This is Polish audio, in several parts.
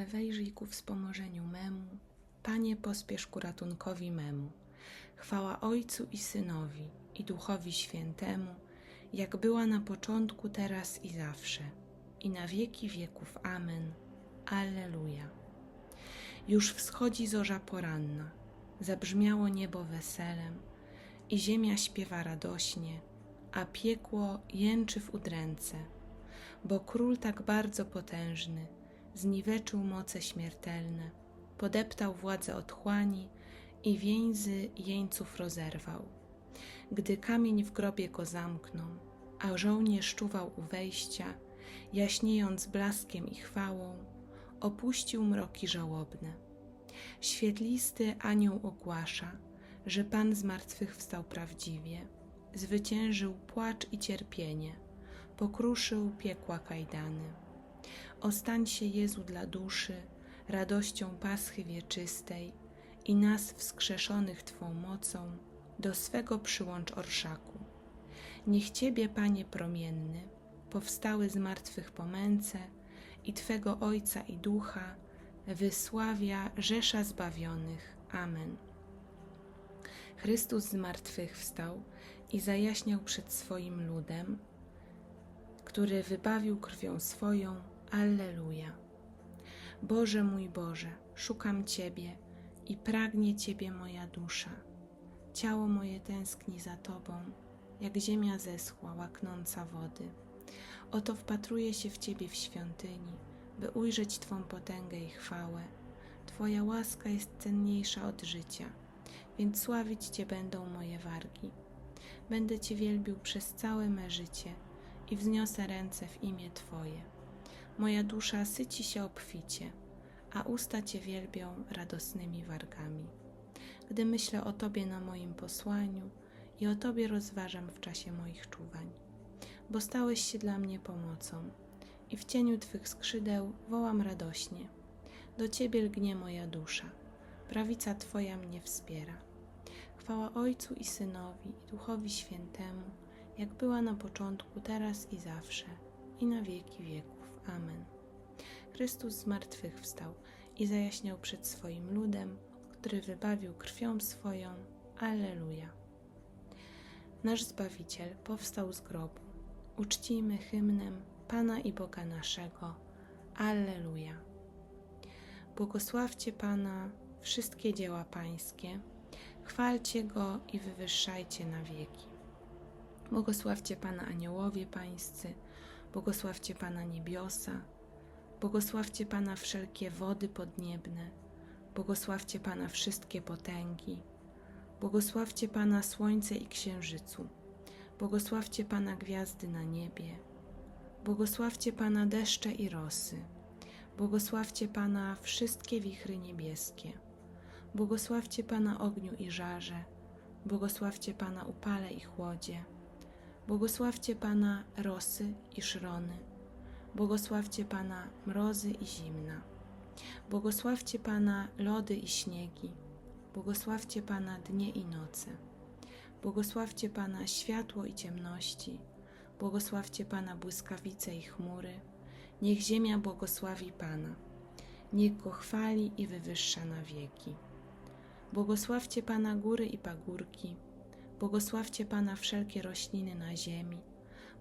Wejrzyj ku wspomożeniu memu, Panie pospiesz ku ratunkowi memu. Chwała Ojcu i Synowi i Duchowi Świętemu, jak była na początku, teraz i zawsze, i na wieki wieków. Amen. Alleluja. Już wschodzi zorza poranna, zabrzmiało niebo weselem i ziemia śpiewa radośnie, a piekło jęczy w udręce, bo król tak bardzo potężny zniweczył moce śmiertelne, podeptał władzę otchłani i więzy jeńców rozerwał. Gdy kamień w grobie go zamknął, a żołnierz czuwał u wejścia, jaśniejąc blaskiem i chwałą, opuścił mroki żałobne. Świetlisty anioł ogłasza, że Pan z martwych wstał prawdziwie, zwyciężył płacz i cierpienie, pokruszył piekła kajdany. Ostań się Jezu dla duszy, radością Paschy wieczystej i nas wskrzeszonych Twą mocą do swego przyłącz orszaku. Niech Ciebie, Panie promienny, powstały z martwych po męce i Twego Ojca i Ducha wysławia rzesza zbawionych. Amen. Chrystus z martwych wstał i zajaśniał przed swoim ludem, który wybawił krwią swoją. Alleluja. Boże mój Boże, szukam Ciebie i pragnie Ciebie moja dusza. Ciało moje tęskni za Tobą, jak ziemia zeschła, łaknąca wody. Oto wpatruję się w Ciebie w świątyni, by ujrzeć Twą potęgę i chwałę. Twoja łaska jest cenniejsza od życia, więc sławić Cię będą moje wargi. Będę Cię wielbił przez całe me życie i wzniosę ręce w imię Twoje. Moja dusza syci się obficie, a usta Cię wielbią radosnymi wargami. Gdy myślę o Tobie na moim posłaniu i o Tobie rozważam w czasie moich czuwań, bo stałeś się dla mnie pomocą i w cieniu Twych skrzydeł wołam radośnie. Do Ciebie lgnie moja dusza, prawica Twoja mnie wspiera. Chwała Ojcu i Synowi i Duchowi Świętemu, jak była na początku, teraz i zawsze, i na wieki wieków. Amen. Chrystus z martwych wstał i zajaśniał przed swoim ludem, który wybawił krwią swoją. Alleluja. Nasz Zbawiciel powstał z grobu. Uczcijmy hymnem Pana i Boga naszego. Alleluja. Błogosławcie Pana wszystkie dzieła Pańskie, chwalcie Go i wywyższajcie na wieki. Błogosławcie Pana aniołowie Pańscy, błogosławcie Pana niebiosa, błogosławcie Pana wszelkie wody podniebne, błogosławcie Pana wszystkie potęgi, błogosławcie Pana słońce i księżycu, błogosławcie Pana gwiazdy na niebie, błogosławcie Pana deszcze i rosy, błogosławcie Pana wszystkie wichry niebieskie, błogosławcie Pana ogniu i żarze, błogosławcie Pana upale i chłodzie, Błogosławcie Pana rosy i szrony, błogosławcie Pana mrozy i zimna, błogosławcie Pana lody i śniegi, błogosławcie Pana dnie i noce, błogosławcie Pana światło i ciemności, błogosławcie Pana błyskawice i chmury, niech ziemia błogosławi Pana, niech Go chwali i wywyższa na wieki. Błogosławcie Pana góry i pagórki, Błogosławcie Pana wszelkie rośliny na ziemi,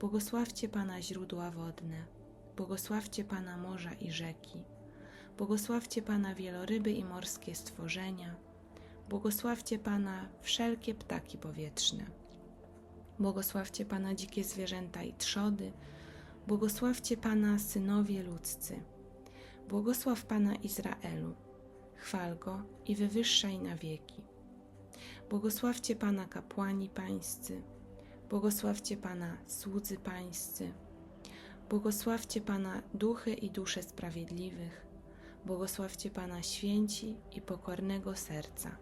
błogosławcie Pana źródła wodne, błogosławcie Pana morza i rzeki, błogosławcie Pana wieloryby i morskie stworzenia, błogosławcie Pana wszelkie ptaki powietrzne, błogosławcie Pana dzikie zwierzęta i trzody, błogosławcie Pana synowie ludzcy, błogosław Pana Izraelu, chwal Go i wywyższaj na wieki. Błogosławcie Pana kapłani pańscy, błogosławcie Pana słudzy pańscy, błogosławcie Pana duchy i dusze sprawiedliwych, błogosławcie Pana święci i pokornego serca,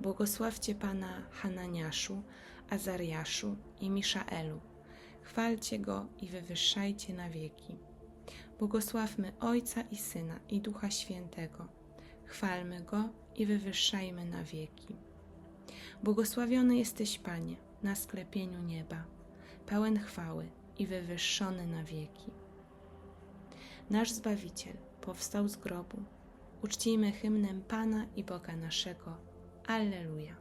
błogosławcie Pana Hananiaszu, Azariaszu i Miszaelu, chwalcie Go i wywyższajcie na wieki. Błogosławmy Ojca i Syna i Ducha Świętego, chwalmy Go i wywyższajmy na wieki. Błogosławiony jesteś, Panie, na sklepieniu nieba, pełen chwały i wywyższony na wieki. Nasz Zbawiciel powstał z grobu. Uczcijmy hymnem Pana i Boga naszego. Alleluja.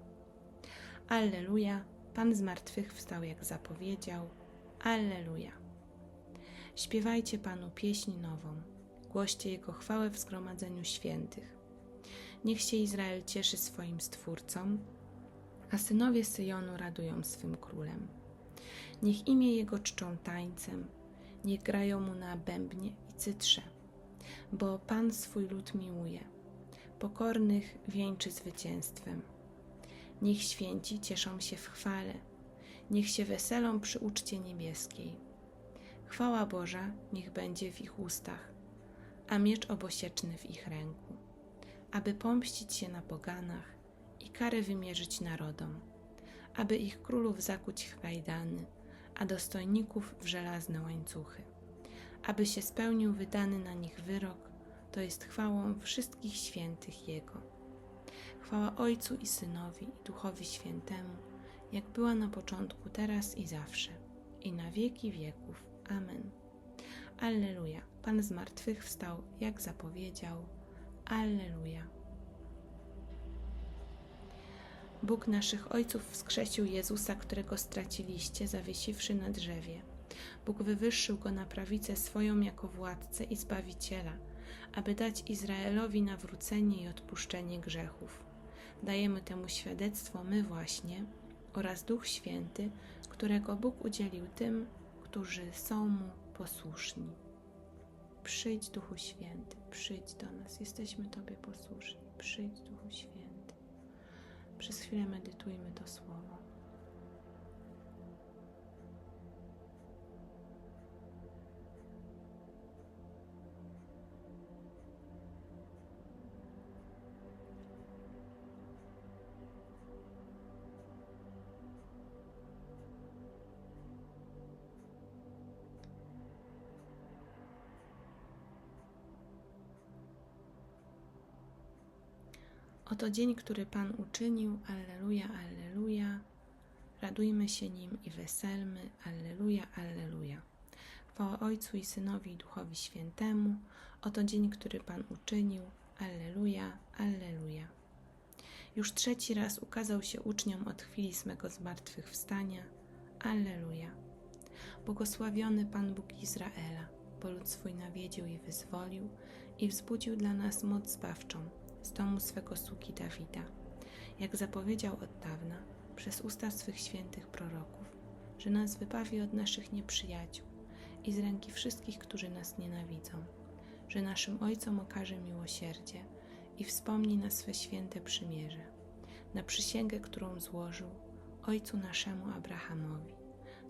Alleluja. Pan z martwych wstał, jak zapowiedział. Alleluja. Śpiewajcie Panu pieśń nową. Głoście Jego chwałę w zgromadzeniu świętych. Niech się Izrael cieszy swoim Stwórcą, a synowie Syjonu radują swym królem. Niech imię Jego czczą tańcem, niech grają Mu na bębnie i cytrze, bo Pan swój lud miłuje, pokornych wieńczy zwycięstwem. Niech święci cieszą się w chwale, niech się weselą przy uczcie niebieskiej. Chwała Boża niech będzie w ich ustach, a miecz obosieczny w ich ręku, aby pomścić się na poganach karę wymierzyć narodom, aby ich królów zakuć w kajdany, a dostojników w żelazne łańcuchy, aby się spełnił wydany na nich wyrok, to jest chwałą wszystkich świętych Jego. Chwała Ojcu i Synowi i Duchowi Świętemu, jak była na początku, teraz i zawsze, i na wieki wieków. Amen. Alleluja. Pan z martwych wstał, jak zapowiedział. Alleluja. Bóg naszych ojców wskrzesił Jezusa, którego straciliście, zawiesiwszy na drzewie. Bóg wywyższył go na prawicę swoją jako władcę i zbawiciela, aby dać Izraelowi nawrócenie i odpuszczenie grzechów. Dajemy temu świadectwo my właśnie oraz Duch Święty, którego Bóg udzielił tym, którzy są mu posłuszni. Przyjdź, Duchu Święty, przyjdź do nas, jesteśmy Tobie posłuszni. Przyjdź, Duchu Święty. Przez chwilę medytujmy to słowo. Oto dzień, który Pan uczynił. Alleluja, alleluja. Radujmy się nim i weselmy. Alleluja, alleluja. Chwała Ojcu i Synowi i Duchowi Świętemu. Oto dzień, który Pan uczynił. Alleluja, alleluja. Już trzeci raz ukazał się uczniom od chwili swego zmartwychwstania. Alleluja. Błogosławiony Pan Bóg Izraela, bo lud swój nawiedził i wyzwolił i wzbudził dla nas moc zbawczą z domu swego sługi Dawida, jak zapowiedział od dawna przez usta swych świętych proroków, że nas wybawi od naszych nieprzyjaciół i z ręki wszystkich, którzy nas nienawidzą, że naszym Ojcom okaże miłosierdzie i wspomni na swe święte przymierze, na przysięgę, którą złożył Ojcu naszemu Abrahamowi.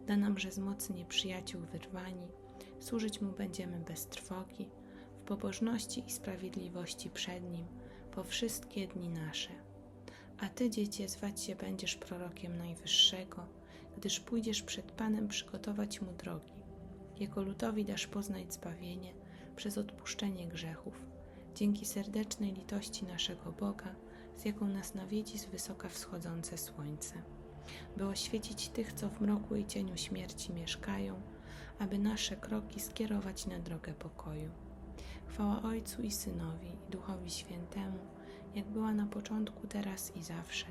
Da nam, że z mocy nieprzyjaciół wyrwani, służyć Mu będziemy bez trwogi, w pobożności i sprawiedliwości przed Nim, po wszystkie dni nasze. A Ty, dziecię, zwać się będziesz prorokiem Najwyższego, gdyż pójdziesz przed Panem przygotować Mu drogi. Jego ludowi dasz poznać zbawienie przez odpuszczenie grzechów, dzięki serdecznej litości naszego Boga, z jaką nas nawiedzi z wysoka wschodzące słońce, by oświecić tych, co w mroku i cieniu śmierci mieszkają, aby nasze kroki skierować na drogę pokoju. Chwała Ojcu i Synowi i Duchowi Świętemu, jak była na początku, teraz i zawsze,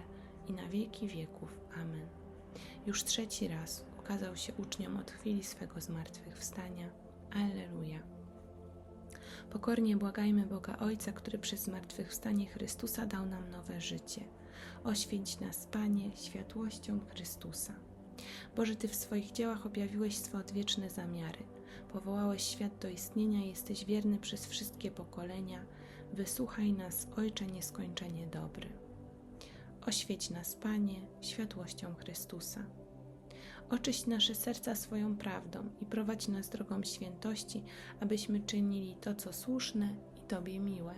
i na wieki wieków. Amen. Już trzeci raz ukazał się uczniom od chwili swego zmartwychwstania. Alleluja. Pokornie błagajmy Boga Ojca, który przez zmartwychwstanie Chrystusa dał nam nowe życie. Oświęć nas, Panie, światłością Chrystusa. Boże, Ty w swoich dziełach objawiłeś swe odwieczne zamiary – Powołałeś świat do istnienia, jesteś wierny przez wszystkie pokolenia. Wysłuchaj nas, Ojcze nieskończenie dobry. Oświeć nas, Panie, światłością Chrystusa. Oczyść nasze serca swoją prawdą i prowadź nas drogą świętości, abyśmy czynili to, co słuszne i Tobie miłe.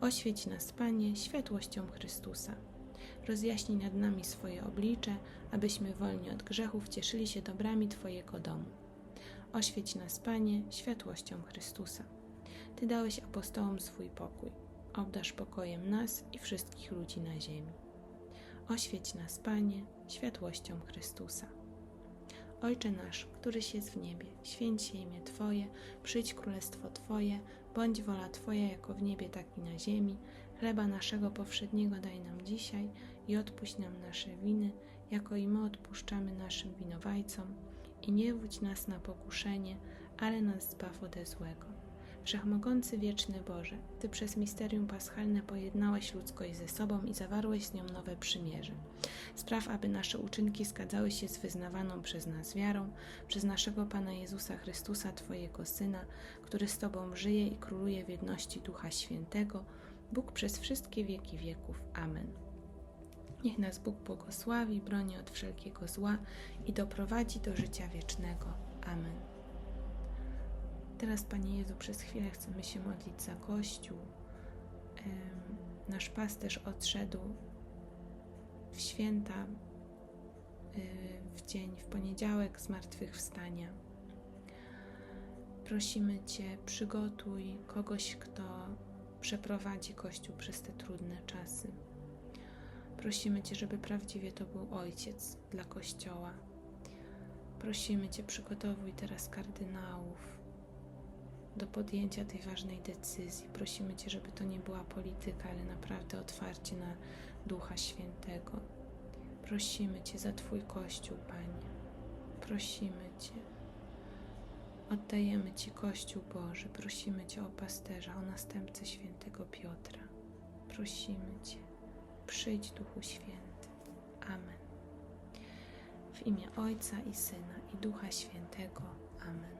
Oświeć nas, Panie, światłością Chrystusa. Rozjaśnij nad nami swoje oblicze, abyśmy wolni od grzechów cieszyli się dobrami Twojego domu. Oświeć nas, Panie, światłością Chrystusa. Ty dałeś apostołom swój pokój. Obdasz pokojem nas i wszystkich ludzi na ziemi. Oświeć nas, Panie, światłością Chrystusa. Ojcze nasz, któryś jest w niebie, święć się imię Twoje, przyjdź królestwo Twoje, bądź wola Twoja jako w niebie, tak i na ziemi. Chleba naszego powszedniego daj nam dzisiaj i odpuść nam nasze winy, jako i my odpuszczamy naszym winowajcom. I nie wódź nas na pokuszenie, ale nas zbaw ode złego. Wszechmogący wieczny Boże, Ty przez misterium paschalne pojednałeś ludzkość ze sobą i zawarłeś z nią nowe przymierze. Spraw, aby nasze uczynki zgadzały się z wyznawaną przez nas wiarą, przez naszego Pana Jezusa Chrystusa, Twojego Syna, który z Tobą żyje i króluje w jedności Ducha Świętego, Bóg przez wszystkie wieki wieków. Amen. Niech nas Bóg błogosławi, broni od wszelkiego zła i doprowadzi do życia wiecznego. Amen. Teraz, Panie Jezu, przez chwilę chcemy się modlić za Kościół. Nasz pasterz odszedł w święta, y, w dzień, w poniedziałek zmartwychwstania. Prosimy Cię, przygotuj kogoś, kto przeprowadzi Kościół przez te trudne czasy. Prosimy Cię, żeby prawdziwie to był Ojciec dla Kościoła. Prosimy Cię, przygotowuj teraz kardynałów do podjęcia tej ważnej decyzji. Prosimy Cię, żeby to nie była polityka, ale naprawdę otwarcie na Ducha Świętego. Prosimy Cię za Twój Kościół, Panie. Prosimy Cię. Oddajemy Ci Kościół Boży. Prosimy Cię o pasterza, o następcę świętego Piotra. Prosimy Cię. Przyjdź Duchu Święty. Amen. W imię Ojca i Syna i Ducha Świętego. Amen.